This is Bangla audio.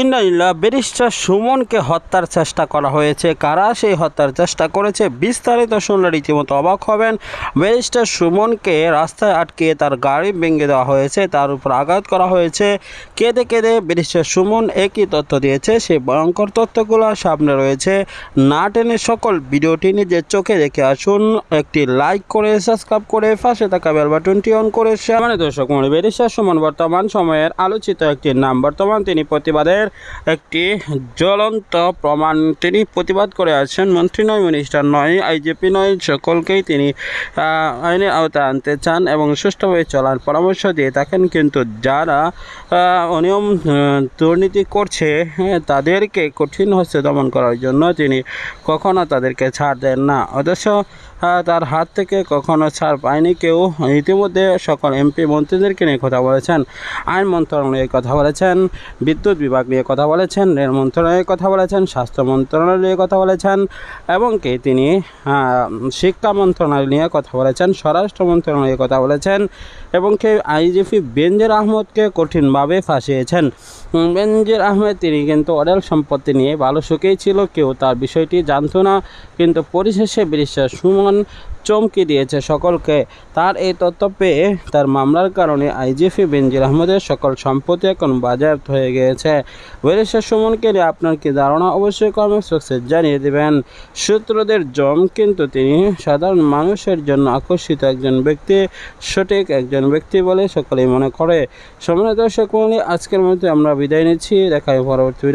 ইন্নাইল্লা ব্যারিস্টার সুমনকে হত্যার চেষ্টা করা হয়েছে। কারা সেই হত্যার চেষ্টা করেছে? বিস্তারিত শুনলে রীতিমতো অবাক হবেন। ব্যারিস্টার সুমনকে রাস্তায় আটকে তার গাড়ি ভেঙে দেওয়া হয়েছে, তার উপর আঘাত করা হয়েছে। কেঁদে কেঁদে ব্যারিস্টার সুমন একই তথ্য দিয়েছে সেই ভয়ঙ্কর তথ্যগুলো সামনে রয়েছে। না টেনে সকল ভিডিওটি নিজের চোখে দেখে আসুন। একটি লাইক করে, সাবস্ক্রাইব করে, পাশে থাকা বেল বাটনটি অন করে সামনে দর্শক মনে ব্যারিস্টার সুমন বর্তমান সময়ের আলোচিত একটি নাম। বর্তমান তিনি প্রতিবাদের একটি জ্বলন্ত প্রমাণ তিনি প্রতিবাদ করে আছেন। মন্ত্রী নয় মিনিস্টার নয় আইজিপি নয় সকলকেই তিনি আইনের আওতায় আনতে চান এবং সুষ্ঠুভাবে চলার পরামর্শ দিয়ে থাকেন। কিন্তু যারা অনিয়ম দুর্নীতি করছে হ্যাঁ, তাদেরকে কঠিন হস্তে দমন করার জন্য তিনি কখনো তাদেরকে ছাড় দেন না। অথচ তার হাত থেকে কখনো ছাড় পায়নি কেউ। ইতিমধ্যে সকল এমপি মন্ত্রীদেরকে নিয়ে কথা বলেছেন। আইন মন্ত্রণালয়ে কথা বলেছেন। বিদ্যুৎ বিভাগ নিয়ে কথা বলেছেন। রেল মন্ত্রণালয়ে কথা বলেছেন। স্বাস্থ্য মন্ত্রণালয় নিয়ে কথা বলেছেন। এবং কি তিনি শিক্ষা মন্ত্রণালয় নিয়ে কথা বলেছেন। স্বরাষ্ট্র মন্ত্রণালয়ে কথা বলেছেন। এবং কি আইজিপি বেনজির আহমদকে কঠিনভাবে ফাঁসিয়েছেন। উম, বেনজির আহমেদ তিনি কিন্তু অডেল সম্পত্তি নিয়ে ভালো সুখেই ছিল। কেউ তার বিষয়টি জানতো না। কিন্তু পরিশেষে বিশ্বাস সুমন চমকে দিয়েছে সকলকে। তার এই তথ্য পেয়ে তার মামলার কারণে আইজিপি বেনজির আহমেদের সকল সম্পত্তি এখন বাজেয়াপ্ত হয়ে গিয়েছে। ওয়েরেশ্বর সুমনকে নিয়ে আপনার কি ধারণা? অবশ্যই বক্সে জানিয়ে দেবেন। সূত্রদের জম, কিন্তু তিনি সাধারণ মানুষের জন্য আকর্ষিত একজন ব্যক্তি, সঠিক একজন ব্যক্তি বলে সকলেই মনে করে। সময় দর্শক আজকের মধ্যে আমরা বিদায় নিচ্ছি। দেখাই পরবর্তী